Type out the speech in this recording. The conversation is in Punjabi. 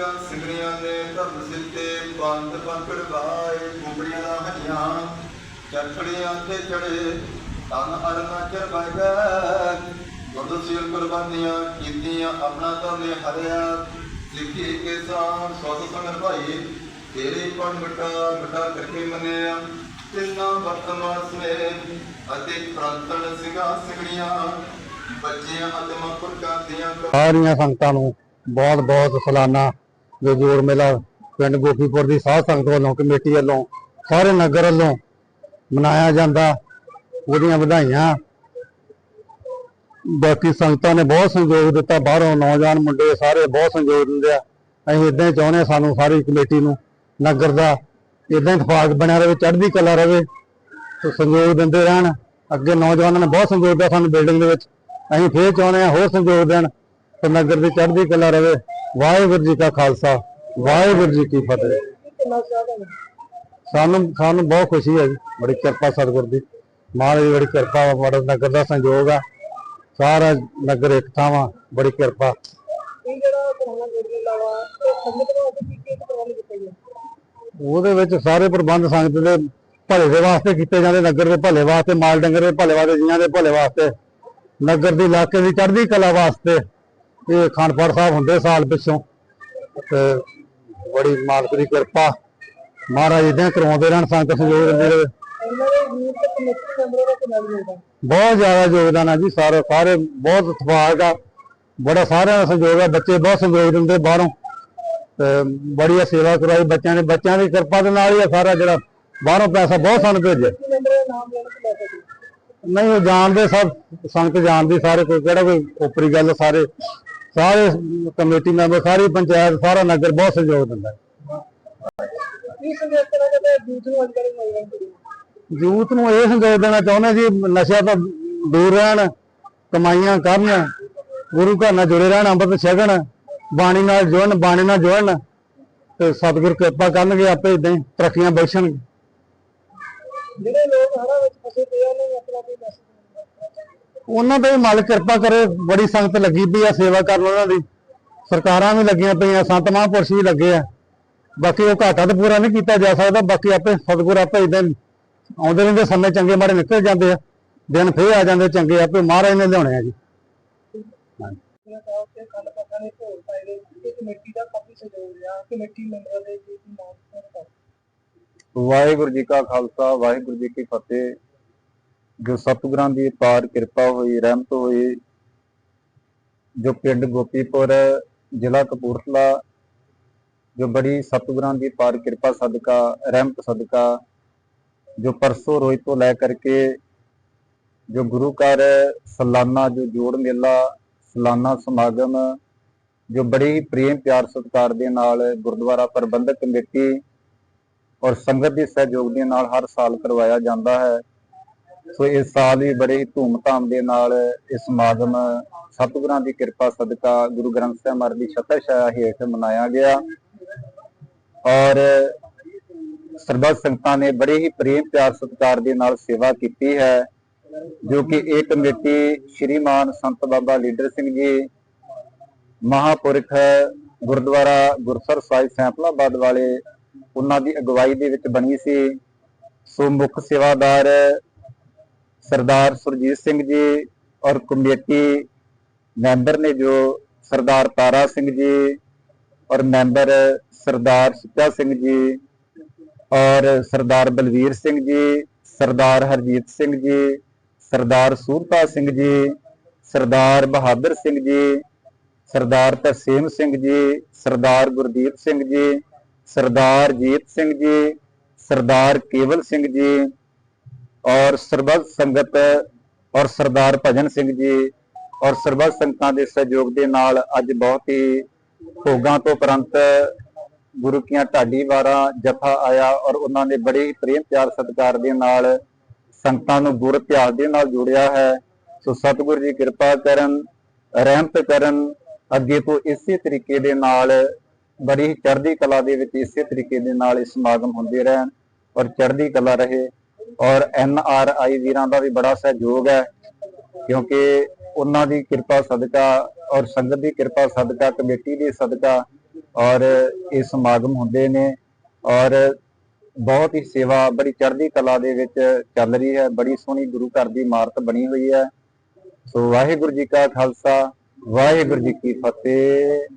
ਸਿੰਘਾਂ ਸਿੰਘਣੀਆਂ ਨੇ ਧਰਮ ਸਿੱਤੇ ਪੰਥ ਪੰਕੜ ਲਾਏ ਗੁੰਬੜੀਆਂ ਦਾ ਹੱਡੀਆਂ ਚਰਖੜੀਆਂ ਤੇ ਚੜੇ। ਤਨ ਅਰਨਾ ਚਰ ਬਗੈ ਗੁਰਦੁਆਰੇ ਸਿਰ ਕੁਰਬਾਨੀਆਂ ਕੀਤੀਆਂ, ਆਪਣਾ ਧਰਮ ਹਰਿਆ। ਲਿਖੀ ਕੇ ਸਾਹ ਸੋਤ ਸੰਗਤ ਭਾਈ, ਤੇਰੇ ਪਣ ਮਟਾ ਮਟਾ ਕਰਕੇ ਮੰਨਿਆ। ਤਿੰਨਾ ਵਰਤਮਾਨ ਸਮੇ ਅਤੇ ਪ੍ਰਾਂਤਣ ਸਿੰਘਾਂ ਸਿੰਘਣੀਆਂ ਬੱਚਿਆਂ ਅਤੇ ਮਪੁਰਕਾਂ ਦੀਆਂ ਸਾਰੀਆਂ ਸੰਗਤਾਂ ਨੂੰ ਬਹੁਤ ਬਹੁਤ ਸਲਾਨਾ। ਜੋ ਜੋੜ ਮੇਲਾ ਪਿੰਡ ਗੋਪੀਪੁਰ ਦੀ ਸਾਧ ਸੰਗਤ ਵੱਲੋਂ, ਕਮੇਟੀ ਵੱਲੋਂ, ਸਾਰੇ ਨਗਰ ਵੱਲੋਂ ਮਨਾਇਆ ਜਾਂਦਾ। ਉਹਦੀਆਂ ਵਧਾਈਆਂ। ਬਾਕੀ ਸੰਗਤਾਂ ਨੇ ਬਹੁਤ ਸੰਯੋਗ ਦਿੱਤਾ। ਬਾਹਰੋਂ ਨੌਜਵਾਨ ਮੁੰਡੇ ਸਾਰੇ ਬਹੁਤ ਸੰਯੋਗ ਦਿੰਦੇ ਆ। ਅਸੀਂ ਇਦਾਂ ਹੀ ਚਾਹੁੰਦੇ ਹਾਂ ਸਾਨੂੰ ਸਾਰੀ ਕਮੇਟੀ ਨੂੰ, ਨਗਰ ਦਾ ਇਦਾਂ ਹੀ ਇਤਫਾਕ ਬਣਿਆ ਰਹੇ, ਚੜ੍ਹਦੀ ਕਲਾ ਰਹੇ, ਤੇ ਸਹਿਯੋਗ ਦਿੰਦੇ ਰਹਿਣ। ਅੱਗੇ ਨੌਜਵਾਨਾਂ ਨੇ ਬਹੁਤ ਸੰਯੋਗ ਦਿੱਤਾ ਸਾਨੂੰ ਬਿਲਡਿੰਗ ਦੇ ਵਿੱਚ। ਅਸੀਂ ਫੇਰ ਚਾਹੁੰਦੇ ਹਾਂ ਹੋਰ ਸੰਯੋਗ ਦੇਣ। ਤੇ ਨਗਰ ਦੀ ਚੜ੍ਹਦੀ ਕਲਾ ਰਹੇ ਵਾਹਿਗੁਰੂ ਜੀ ਕਾ ਖਾਲਸਾ, ਵਾਹਿਗੁਰੂ ਜੀ ਕੀ ਫਤਿਹ। ਸਾਨੂੰ ਸਾਨੂੰ ਬਹੁਤ ਖੁਸ਼ੀ ਹੈ ਜੀ, ਬੜੀ ਕਿਰਪਾ ਸਤਿਗੁਰ ਦੀ। ਮਹਾਰਾਜ ਦੀ ਬੜੀ ਕਿਰਪਾ ਵਾ ਬੜਾ ਨਗਰ ਦਾ ਸੰਯੋਗ ਆ। ਸਾਰਾ ਨਗਰ ਇੱਕ ਵਾ, ਬੜੀ ਕਿਰਪਾ। ਉਹਦੇ ਵਿੱਚ ਸਾਰੇ ਪ੍ਰਬੰਧ ਸੰਗਤ ਦੇ ਭਲੇ ਦੇ ਵਾਸਤੇ ਕੀਤੇ ਜਾਂਦੇ, ਨਗਰ ਦੇ ਭਲੇ ਵਾਸਤੇ, ਮਾਲ ਡੰਗਰ ਦੇ ਭਲੇ ਵਾਸਤੇ, ਜੀਆਂ ਦੇ ਭਲੇ ਵਾਸਤੇ, ਨਗਰ ਦੀ ਇਲਾਕੇ ਦੀ ਚੜ੍ਹਦੀ ਕਲਾ ਵਾਸਤੇ। ਇਹ ਖਾਨਪੁਰ ਸਾਹਿਬ ਹੁੰਦੇ ਸਾਲ ਪਿੱਛੋਂ। ਤੇ ਬੜੀ ਮਾਲਕ ਦੀ ਕਿਰਪਾ। ਮਹਾਰਾਜ ਇਦਾਂ ਕਰਵਾਉਂਦੇ ਰਹਿਣ, ਸੰਗਤ ਸਹਿਯੋਗ ਦਿੰਦੇ ਰਹੇ। ਬਹੁਤ ਜ਼ਿਆਦਾ ਯੋਗਦਾਨ ਹੈ ਜੀ ਸਾਰੇ ਸਾਰੇ ਬਹੁਤ ਇਤਫਾਕ ਆ। ਬੜਾ ਸਾਰਿਆਂ ਦਾ ਸਹਿਯੋਗ ਆ, ਬੱਚੇ ਬਹੁਤ ਸਹਿਯੋਗ ਦਿੰਦੇ ਬਾਹਰੋਂ। ਤੇ ਬੜੀ ਆ ਸੇਵਾ ਕਰਾਈ ਬੱਚਿਆਂ ਨੇ, ਬੱਚਿਆਂ ਦੀ ਕਿਰਪਾ ਦੇ ਨਾਲ ਹੀ ਆ ਸਾਰਾ ਜਿਹੜਾ ਬਾਹਰੋਂ ਪੈਸਾ ਬਹੁਤ ਸਾਨੂੰ ਭੇਜਿਆ। ਨਹੀਂ, ਉਹ ਜਾਣਦੇ ਸਭ, ਸੰਗਤ ਜਾਣਦੀ ਸਾਰੇ, ਕੋਈ ਕਿਹੜਾ ਕੋਈ ਉਪਰੀ ਗੱਲ ਸਾਰੇ। ਸਾਰੇ ਕਮੇਟੀ ਮੈਂਬਰ ਸਾਰੀ ਪੰਚਾਇਤ ਸਾਰਾ ਨਗਰ ਬਹੁਤ ਸਹਿਯੋਗ ਦਿੰਦਾ? ਯੂਥ ਨੂੰ ਇਹ ਸੰਦੇਸ਼ ਦੇਣਾ ਚਾਹੁੰਦੇ ਜੀ ਨਸ਼ਿਆਂ ਤੋਂ ਦੂਰ ਰਹਿਣ ਕਮਾਈਆਂ ਕਰਨ ਗੁਰੂ ਘਰ ਨਾਲ ਜੁੜੇ ਰਹਿਣ ਅੰਮ੍ਰਿਤ ਛਕਣ ਬਾਣੀ ਨਾਲ ਜੁੜਨ ਬਾਣੀ ਨਾਲ ਜੁੜਨ। ਤੇ ਸਤਿਗੁਰ ਕਿਰਪਾ ਕਰਨਗੇ ਆਪੇ ਇਦਾਂ ਹੀ ਤਰੱਕੀਆਂ ਬਖਸ਼ਣਗੇ। ਜਿਹੜੇ ਲੋਕ ਹੜਾ ਵਿੱਚ ਫਸੇ ਪਏ ਨੂੰ ਉਹਨਾਂ ਦਾ ਵੀ ਮਾਲਕ ਕਿਰਪਾ ਕਰੇ, ਬੜੀ ਸੰਗਤ ਲੱਗੀ ਪਈ ਆ ਸੇਵਾ ਕਰਨ ਉਹਨਾਂ ਦੀ। ਸਰਕਾਰਾਂ ਵੀ ਲੱਗੀਆਂ ਪਈਆਂ, ਸੰਤ ਮਹਾਂਪੁਰਸ਼ ਵੀ ਲੱਗੇ ਆ। ਬਾਕੀ ਉਹ ਘਾਟਾ ਤਾਂ ਪੂਰਾ ਨਹੀਂ ਕੀਤਾ ਜਾ ਸਕਦਾ, ਬਾਕੀ ਆਪੇ ਸਤਿਗੁਰ ਆਪੇ ਇਦਾਂ ਆਉਂਦੇ ਰਹਿੰਦੇ, ਸਮੇਂ ਚੰਗੇ ਮਾੜੇ ਨਿਕਲ ਜਾਂਦੇ ਆ। ਦਿਨ ਫੇਰ ਆ ਜਾਂਦੇ, ਚੰਗੇ ਆਪੇ ਮਹਾਰਾਜ ਨੇ ਲਿਆਉਣੇ ਆ ਜੀ। ਵਾਹਿਗੁਰੂ ਜੀ ਕਾ ਖਾਲਸਾ, ਵਾਹਿਗੁਰੂ ਜੀ ਕੀ ਫਤਿਹ। ਜੋ ਸਤਿਗੁਰਾਂ ਦੀ ਪਾਰ ਕਿਰਪਾ ਹੋਈ, ਰਹਿਮਤ ਹੋਈ, ਜੋ ਪਿੰਡ ਗੋਪੀਪੁਰ, ਜ਼ਿਲ੍ਹਾ ਕਪੂਰਥਲਾ, ਜੋ ਬੜੀ ਸਤਿਗੁਰਾਂ ਦੀ ਪਾਰ ਕਿਰਪਾ ਸਦਕਾ, ਰਹਿਮਤ ਸਦਕਾ, ਜੋ ਪਰਸੋਂ ਰੋਜ਼ ਤੋਂ ਲੈ ਕਰਕੇ ਜੋ ਗੁਰੂ ਘਰ, ਸਾਲਾਨਾ ਜੋ ਜੋੜ ਮੇਲਾ, ਸਾਲਾਨਾ ਸਮਾਗਮ, ਜੋ ਬੜੀ ਪ੍ਰੇਮ ਪਿਆਰ ਸਤਿਕਾਰ ਦੇ ਨਾਲ ਗੁਰਦੁਆਰਾ ਪ੍ਰਬੰਧਕ ਕਮੇਟੀ ਔਰ ਸੰਗਤ ਦੇ ਸਹਿਯੋਗ ਦੇ ਨਾਲ ਹਰ ਸਾਲ ਕਰਵਾਇਆ ਜਾਂਦਾ ਹੈ। ਸੋ ਇਸ ਸਾਲ ਵੀ ਬੜੇ ਹੀ ਧੂਮਧਾਮ ਦੇ ਨਾਲ ਇਹ ਸਮਾਗਮ ਸਤਿਗੁਰਾਂ ਦੀ ਕਿਰਪਾ, ਸਦਕਾ ਗੁਰੂ ਗ੍ਰੰਥ ਸਾਹਿਬ ਮਹਾਰਾਜ ਦੀ ਛਤਰ ਛਾਇਆ ਹੇਠ ਮਨਾਇਆ ਗਿਆ। ਔਰ ਸਰਬੱਤ ਸੰਗਤਾਂ ਨੇ ਬੜੇ ਹੀ ਪ੍ਰੇਮ, ਪਿਆਰ, ਸਤਿਕਾਰ ਦੇ ਨਾਲ ਸੇਵਾ ਕੀਤੀ ਹੈ, ਜੋ ਕਿ ਇਹ ਕਮੇਟੀ ਸ਼੍ਰੀਮਾਨ ਸੰਤ ਬਾਬਾ ਲੀਡਰ ਸਿੰਘ ਜੀ, ਮਹਾਪੁਰਖ ਗੁਰਦੁਆਰਾ ਗੁਰਸਰ ਸਾਹਿਬ ਸੈਂਪਲਾਬਾਦ ਵਾਲੇ, ਉਹਨਾਂ ਦੀ ਅਗਵਾਈ ਦੇ ਵਿੱਚ ਬਣੀ ਸੀ। ਸੋ ਮੁੱਖ ਸੇਵਾਦਾਰ ਸਰਦਾਰ ਸੁਰਜੀਤ ਸਿੰਘ ਜੀ ਔਰ ਕਮੇਟੀ ਮੈਂਬਰ ਨੇ ਜੋ ਸਰਦਾਰ ਤਾਰਾ ਸਿੰਘ ਜੀ ਔਰ ਮੈਂਬਰ ਸਰਦਾਰ ਸੁੱਚਾ ਸਿੰਘ ਜੀ ਔਰ ਸਰਦਾਰ ਬਲਵੀਰ ਸਿੰਘ ਜੀ, ਸਰਦਾਰ ਹਰਜੀਤ ਸਿੰਘ ਜੀ, ਸਰਦਾਰ ਸੂਰਤਾ ਸਿੰਘ ਜੀ, ਸਰਦਾਰ ਬਹਾਦਰ ਸਿੰਘ ਜੀ, ਸਰਦਾਰ ਤਰਸੇਮ ਸਿੰਘ ਜੀ, ਸਰਦਾਰ ਗੁਰਦੀਪ ਸਿੰਘ ਜੀ, ਸਰਦਾਰ ਜੀਤ ਸਿੰਘ ਜੀ, ਸਰਦਾਰ ਕੇਵਲ ਸਿੰਘ ਜੀ ਔਰ ਸਰਬੱਤ ਸੰਗਤ ਔਰ ਸਰਦਾਰ ਭਜਨ ਸਿੰਘ ਜੀ ਔਰ ਸਰਬੱਤ ਸੰਗਤਾਂ ਦੇ ਸਹਿਯੋਗ ਦੇ ਨਾਲ ਅੱਜ ਬਹੁਤ ਹੀ ਭੋਗਾਂ ਤੋਂ ਉਪਰੰਤ ਗੁਰੂ ਕੀਆਂ ਢਾਡੀ ਵਾਰਾਂ ਜਥਾ ਆਇਆ ਔਰ ਉਹਨਾਂ ਨੇ ਬੜੇ ਹੀ ਪ੍ਰੇਮ ਪਿਆਰ ਸਤਿਕਾਰ ਦੇ ਨਾਲ ਸੰਗਤਾਂ ਨੂੰ ਗੁਰ ਇਤਿਹਾਸ ਦੇ ਨਾਲ ਜੋੜਿਆ ਹੈ। ਸੋ ਸਤਿਗੁਰੂ ਜੀ ਕਿਰਪਾ ਕਰਨ, ਰਹਿਮਤ ਕਰਨ, ਅੱਗੇ ਤੋਂ ਇਸੇ ਤਰੀਕੇ ਦੇ ਨਾਲ ਬੜੀ ਹੀ ਚੜ੍ਹਦੀ ਕਲਾ ਦੇ ਵਿੱਚ ਇਸੇ ਤਰੀਕੇ ਦੇ ਨਾਲ ਇਹ ਸਮਾਗਮ ਹੁੰਦੇ ਰਹਿਣ ਔਰ ਚੜ੍ਹਦੀ ਕਲਾ ਰਹੇ। ਔਰ ਐਨ ਆਰ ਆਈ ਵੀਰਾਂ ਦਾ ਵੀ ਬੜਾ ਸਹਿਯੋਗ ਹੈ, ਕਿਉਂਕਿ ਉਹਨਾਂ ਦੀ ਕਿਰਪਾ ਸਦਕਾ ਔਰ ਸੰਗਤ ਦੀ ਕਿਰਪਾ ਸਦਕਾ, ਕਮੇਟੀ ਦੀ ਸਦਕਾ ਔਰ ਇਹ ਸਮਾਗਮ ਹੁੰਦੇ ਨੇ ਔਰ ਬਹੁਤ ਹੀ ਸੇਵਾ, ਬੜੀ ਚੜ੍ਹਦੀ ਕਲਾ ਦੇ ਵਿੱਚ ਚੱਲ ਰਹੀ ਹੈ, ਬੜੀ ਸੋਹਣੀ ਗੁਰੂ ਘਰ ਦੀ ਇਮਾਰਤ ਬਣੀ ਹੋਈ ਹੈ। ਸੋ ਵਾਹਿਗੁਰੂ ਜੀ ਕਾ ਖਾਲਸਾ, ਵਾਹਿਗੁਰੂ ਜੀ ਕੀ ਫਤਿਹ।